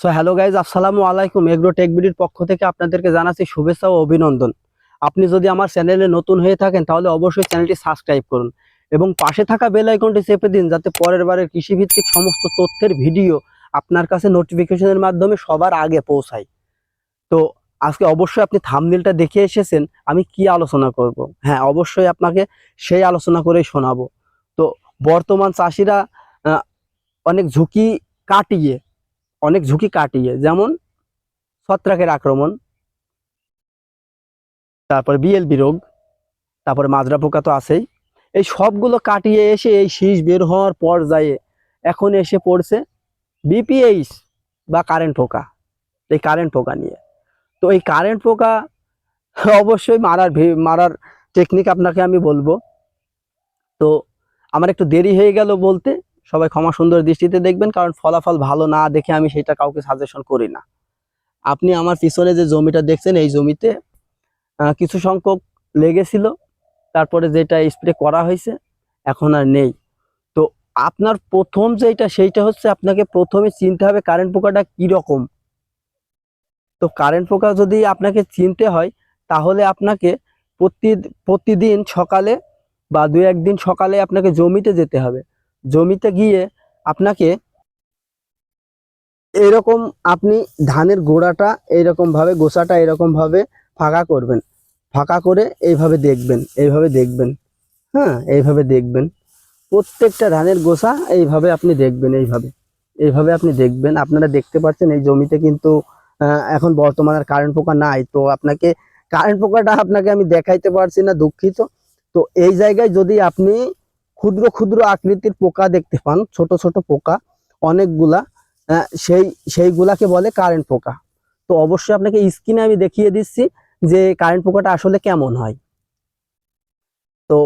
So hello guys আসসালামু আলাইকুম। Agro take বিডির পক্ষ থেকে আপনাদেরকে জানাচ্ছি শুভেচ্ছা ও অভিনন্দন। আপনি যদি আমার চ্যানেলে নতুন হয়ে থাকেন, তাহলে অবশ্যই চ্যানেলটি সাবস্ক্রাইব করুন এবং পাশে থাকা বেল আইকনটি চেপে দিন যাতে পরের বারের কৃষিভিত্তিক সমস্ত তথ্যের ভিডিও আপনার কাছে নোটিফিকেশনের মাধ্যমে সবার আগে পৌঁছায়। তো, আজকে অবশ্যই আপনি থামনেলটা দেখে এসেছেন, আমি কি আলোচনা করব? হ্যাঁ অবশ্যই আপনাকে সেই আলোচনা করেই শোনাবো। তো, বর্তমান চাষিরা অনেক ঝুঁকি কাটিয়ে অনেক ঝুঁকি কাটিয়ে, যেমন ছত্রাকের আক্রমণ, তারপর বিএলবি রোগ, তারপরে মাজরা পোকা তো আছেই। এই সবগুলো কাটিয়ে এসে এই শীষ বের হওয়ার পর্যায়ে এখন এসে পড়ছে বিপিএইচ বা কারেন্ট পোকা, এই কারেন্ট পোকা নিয়ে। তো এই কারেন্ট পোকা অবশ্যই মারার মারার টেকনিক আপনাকে আমি বলব। তো আমার একটু দেরি হয়ে গেল বলতে সবাই ক্ষমা সুন্দর দৃষ্টিতে দেখবেন, কারণ ফলাফল ভালো না দেখে আমি সেটা কাউকে সাজেশন করি না। আপনি আমার পিছনে যে জমিটা দেখছেন, এই জমিতে কিছু সংখ্যক লেগেছিল, তারপরে যেটা স্প্রে করা হয়েছে, এখন আর নেই। তো আপনার প্রথম যেটা সেইটা হচ্ছে আপনাকে প্রথমে চিনতে হবে কারেন্ট পোকাটা কীরকম। তো কারেন্ট পোকা যদি আপনাকে চিনতে হয়, তাহলে আপনাকে প্রতি, প্রতিদিন সকালে বা দু একদিন সকালে আপনাকে জমিতে যেতে হবে। জমিতে গিয়ে আপনাকে এরকম আপনি ধানের গোড়াটা এইরকম ভাবে গোছাটা এরকম ভাবে ফাঁকা করবেন। ফাঁকা করে এইভাবে দেখবেন এইভাবে দেখবেন। হ্যাঁ এইভাবে দেখবেন। প্রত্যেকটা ধানের গোসা এইভাবে আপনি দেখবেন, এইভাবে। এইভাবে আপনি দেখবেন। আপনারা দেখতে পাচ্ছেন এই জমিতে কিন্তু এখন বর্তমানে আর কারেন্ট পোকা নাই। তো আপনাকে কারেন্ট পোকাটা আপনাকে আমি দেখাইতে পারছি না, দুঃখিত। তো এই জায়গায় যদি আপনি ক্ষুদ্র ক্ষুদ্র আকৃতির পোকা দেখতে পান, ছোট ছোট পোকা, অনেকগুলা সেই, সেইগুলাকে বলে কারেন্ট পোকা। তো অবশ্যই আপনাকে স্ক্রিনে আমি দেখিয়ে দিচ্ছি যে কারেন্ট পোকাটা আসলে কেমন হয়। তো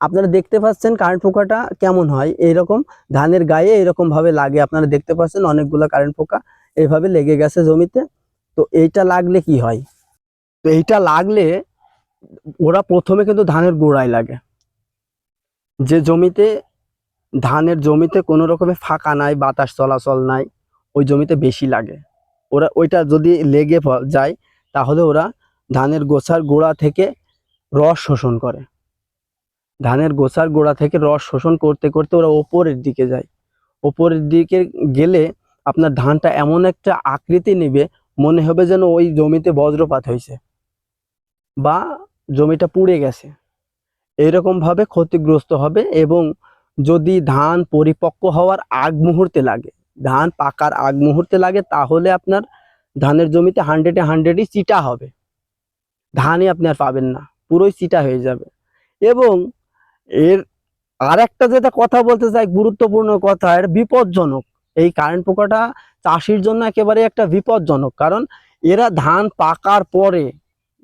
আপনারা দেখতে পাচ্ছেন কারেন্ট পোকাটা কেমন হয় এইরকম ধানের গায়ে এরকম ভাবে লাগে, আপনারা দেখতে পাচ্ছেন অনেকগুলো কারেন্ট পোকা এইভাবে লেগে গেছে জমিতে। তো এইটা লাগলে কি হয়? তো এইটা লাগলে ওরা প্রথমে কিন্তু ধানের গোড়ায় লাগে। যে জমিতে, ধানের জমিতে কোনো রকমের ফাঁকা নাই, বাতাস চলাচল নাই, ওই জমিতে বেশি লাগে। ওরা ওইটা যদি লেগে যায়, তাহলে ওরা ধানের গোছার গোড়া থেকে রস শোষণ করে। ধানের গোছার গোড়া থেকে রস শোষণ করতে করতে ওরা ওপরের দিকে যায়। ওপরের দিকে গেলে আপনার ধানটা এমন একটা আকৃতি নেবে, মনে হবে যেন ওই জমিতে বজ্রপাত হয়েছে বা জমিটা পুড়ে গেছে। এরকম ভাবে ক্ষতিগ্রস্ত হবে এবং যদি ধান পরিপক্ক হওয়ার আগ মুহূর্তে লাগে, ধান পাকার আগ মুহূর্তে লাগে, তাহলে আপনার ধানের জমিতে হান্ড্রেডে হান্ড্রেডই চিটা হবে। ধানই আপনি আর পাবেন না, পুরোই চিটা হয়ে যাবে। এবং এর আর একটা যেটা কথা বলতে চাই, গুরুত্বপূর্ণ কথা এর বিপজ্জনক। এই কারেন্ট পোকাটা চাষির জন্য একেবারে একটা বিপজ্জনক, কারণ এরা ধান পাকার পরে,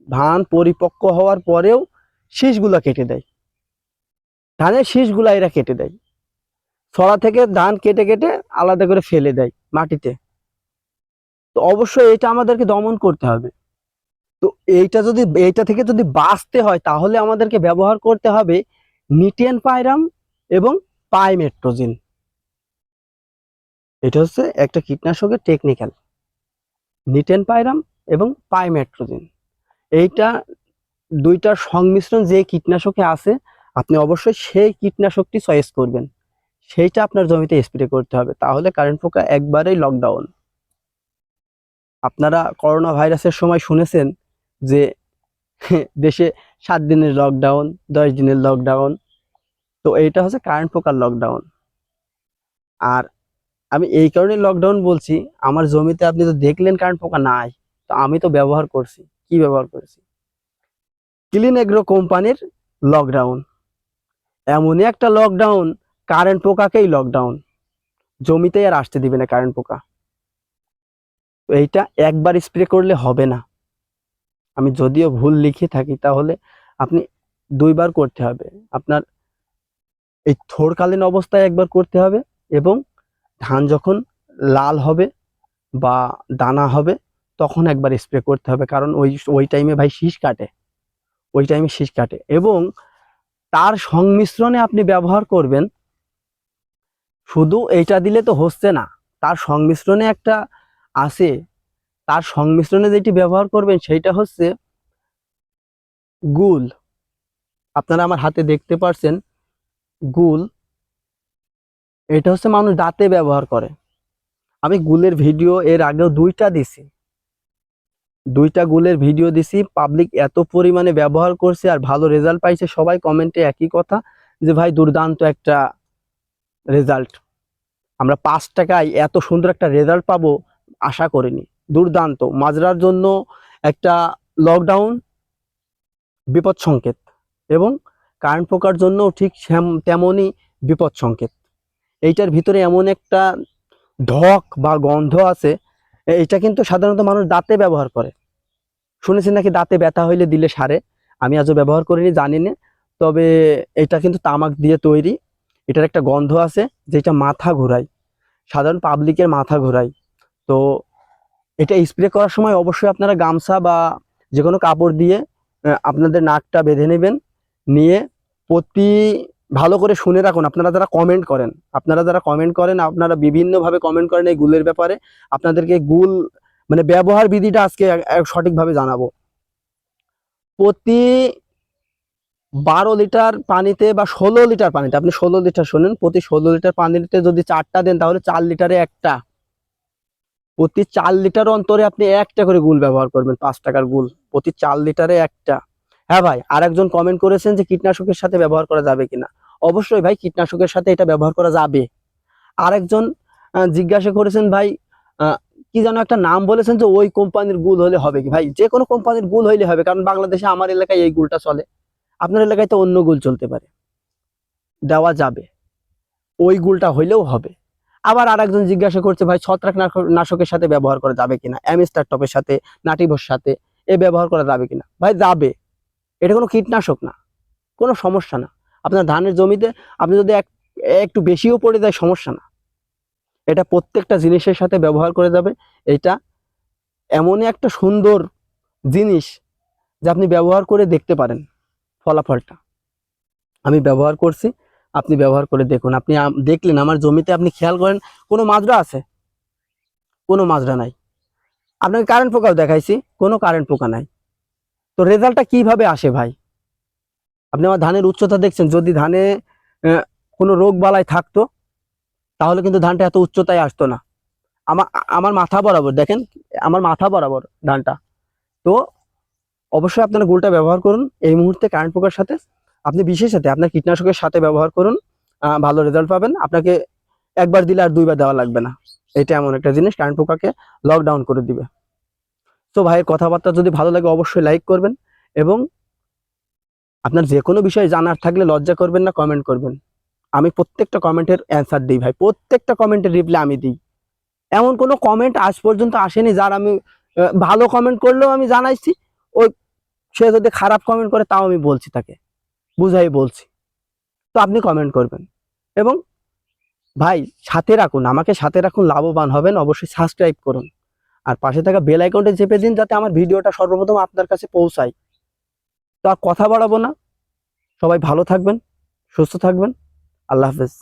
ধান পরিপক্ক হওয়ার পরেও শীষগুলা কেটে দেয়। ধানের শীষগুলা এরা কেটে দেয়। ছড়া থেকে ধান কেটে কেটে আলাদা করে ফেলে দেয় মাটিতে। তো অবশ্যই এটা আমাদেরকে দমন করতে হবে। তো এইটা যদি, এইটা থেকে যদি বাঁচতে হয়, তাহলে আমাদেরকে ব্যবহার করতে হবে নিটিয়ান পাইরাম এবং পাইমেট্রোজিন। এটা হচ্ছে একটা কীটনাশকের টেকনিক্যাল নিটেন পাইরাম এবং পাইমেট্রোজিন। এইটা দুইটার সংমিশ্রণ যে কীটনাশকে আছে, আপনি অবশ্যই সেই কীটনাশকটি চয়েস করবেন। সেইটা আপনার জমিতে স্প্রে করতে হবে। তাহলে কারেন্ট পোকা একবারেই লকডাউন আপনারা করোনা ভাইরাসের সময় শুনেছেন যে, দেশে সাত দিনের লকডাউন দশ দিনের লকডাউন তো এইটা হচ্ছে কারেন্ট পোকার লকডাউন আর আমি এই কারণে লকডাউন বলছি, আমার জমিতে আপনি তো দেখলেন কারেন্ট পোকা নাই, তো আমি তো ব্যবহার করছি। কি ব্যবহার করেছি? ক্লিন এগ্রো কোম্পানির লকডাউন এমনই একটা লকডাউন কারেন্ট পোকাকেই লকডাউন জমিতে আর আসতে দিবে না কারেন্ট পোকা। এইটা একবার স্প্রে করলে হবে না। আমি যদিও ভুল লিখে থাকি, তাহলে আপনি দুইবার করতে হবে। আপনার এই থোড়কালীন অবস্থায় একবার করতে হবে এবং ধান যখন লাল হবে বা দানা হবে, তখন একবার স্প্রে করতে হবে। কারণ ওই ওই টাইমে ভাই শীষ কাটে। ওই টাইমে শীষ কাটে। এবং তার সংমিশ্রণে আপনি ব্যবহার করবেন, শুধু এইটা দিলে তো হচ্ছে না, তার সংমিশ্রণে একটা আছে। তার সংমিশ্রণে যেটি ব্যবহার করবেন সেইটা হচ্ছে গুল। আপনারা আমার হাতে দেখতে পারছেন, গুল। এটা হচ্ছে মানুষ দাঁতে ব্যবহার করে। আমি গুলের ভিডিও এর আগেও দুইটা দিছি। দুইটা গুলের ভিডিও দিছি। পাবলিক এত পরিমাণে ব্যবহার করছে আর ভালো রেজাল্ট পাইছে। সবাই কমেন্টে একই কথা যে, ভাই, দুর্দান্ত একটা রেজাল্ট আমরা পাঁচ টাকায় এত সুন্দর একটা রেজাল্ট পাবো, আশা করিনি। দুর্দান্ত। মাজরার জন্য একটা লকডাউন বিপদ সংকেত এবং কারেন্ট পোকার জন্য ঠিক তেমনই বিপদ সংকেত। এইটার ভিতরে এমন একটা ঢক বা গন্ধ আছে এটা কিন্তু সাধারণত মানুষ দাঁতে ব্যবহার করে। শুনেছি নাকি দাঁতে ব্যথা হইলে দিলে সারে? আমি আজও ব্যবহার করিনি, জানি না। তবে এটা কিন্তু তামাক দিয়ে তৈরি। এটার একটা গন্ধ আছে, যেটা মাথা ঘোরায়। সাধারণ পাবলিকের মাথা ঘোরায়। তো এটা স্প্রে করার সময় অবশ্যই আপনারা গামছা বা যে কোনো কাপড় দিয়ে আপনাদের নাকটা বেঁধে নেবেন। নিয়ে প্রতি ভালো করে শুনে রাখুন, আপনারা যারা কমেন্ট করেন, আপনারা যারা কমেন্ট করেন, আপনারা বিভিন্নভাবে কমেন্ট করেন এই গুলের ব্যাপারে, আপনাদেরকে গুল মানে ব্যবহার বিধিটা আজকে সঠিকভাবে জানাব। প্রতি বারো লিটার পানিতে বা ষোলো লিটার পানিতে, আপনি ষোলো লিটার শোনেন, প্রতি ষোলো লিটার পানিতে যদি চারটা দেন, তাহলে চার লিটারে একটা। প্রতি চার লিটার অন্তরে আপনি একটা করে গুল ব্যবহার করবেন, পাঁচ টাকার গুল, প্রতি চার লিটারে একটা। হ্যাঁ ভাই, আরেকজন কমেন্ট করেছেন যে কীটনাশকের সাথে ব্যবহার করা যাবে কিনা। অবশ্যই ভাই, কীটনাশকের সাথে এটা ব্যবহার করা যাবে। আরেকজন জিজ্ঞাসা করেছেন ভাই কি যেন একটা নাম বলেছেন যে ওই কোম্পানির গুল হলে হবে কি? ভাই, যে কোনো কোম্পানির গুল হইলে হবে, কারণ বাংলাদেশে আমার এলাকায় এই গুলটা চলে। আপনার এলাকায় তো অন্য গুল চলতে পারে। দেওয়া যাবে। ওই গুলটা হইলেও হবে। আবার আরেকজন জিজ্ঞাসা করছে ভাই, ছত্রাক নাশক- নাশকের সাথে ব্যবহার করা যাবে কিনা? অ্যামিস্টার টপের সাথে নাটিভোর সাথে, এ ব্যবহার করা যাবে কিনা? ভাই, যাবে। এটা কোনো কীটনাশক না, কোনো সমস্যা না। আপনার ধানের জমিতে আপনি যদি এক, একটু বেশিও পড়ে যায় সমস্যা না। এটা প্রত্যেকটা জিনিসের সাথে ব্যবহার করে যাবে। এটা এমনই একটা সুন্দর জিনিস যে আপনি ব্যবহার করে দেখতে পারেন ফলাফলটা। আমি ব্যবহার করছি, আপনি ব্যবহার করে দেখুন। আপনি দেখলেন আমার জমিতে আপনি খেয়াল করেন, কোনো মাজরা আছে? কোনো মাজরা নাই। আপনাকে কারেন্ট পোকাও দেখাইছি, কোনো কারেন্ট পোকা নাই। তো রেজাল্টটা কীভাবে আসে ভাই? আপনি আমার ধানের উচ্চতা দেখছেন, যদি ধানে কোনো রোগ বালাই থাকতো, তাহলে কিন্তু ধানটা এত উচ্চতায় আসতো না। আমার আমার মাথা বরাবর, দেখেন, আমার মাথা বরাবর ধানটা। তো অবশ্যই আপনারা গুলটা ব্যবহার করুন, এই মুহূর্তে কারেন্ট পোকার সাথে, আপনি বিশেষ সাথে আপনার কীটনাশকের সাথে ব্যবহার করুন ভালো রেজাল্ট পাবেন। আপনাকে একবার দিলে আর দুইবার দেওয়া লাগবে না। এটা এমন একটা জিনিস কারেন্ট পোকাকে লকডাউন করে দিবে। তো ভাইয়ের কথাবার্তা যদি ভালো লাগে অবশ্যই লাইক করবেন এবং আপনার যে কোনো বিষয়ে জানার থাকলে লজ্জা করবেন না কমেন্ট করবেন। আমি প্রত্যেকটা কমেন্টের অ্যান্সার দিই ভাই, প্রত্যেকটা কমেন্টের রিপ্লাই আমি দিই। এমন কোনো কমেন্ট আজ পর্যন্ত আসেনি যার আমি ভালো কমেন্ট করলেও আমি জানাইছি, ওই সে যদি খারাপ কমেন্ট করে তাও আমি বলছি তাকে, বুঝাই বলছি। তো আপনি কমেন্ট করবেন। এবং ভাই সাথে রাখুন, আমাকে সাথে রাখুন, লাভবান হবেন, অবশ্যই সাবস্ক্রাইব করুন। আর পাশে থাকা বেল আইকনটা চেপে দিন যাতে আমার ভিডিওটা সর্বপ্রথম আপনার কাছে পৌঁছায়। তো আর কথা বাড়াবো না। সবাই ভালো থাকবেন, সুস্থ থাকবেন। আল্লাহ হাফেজ।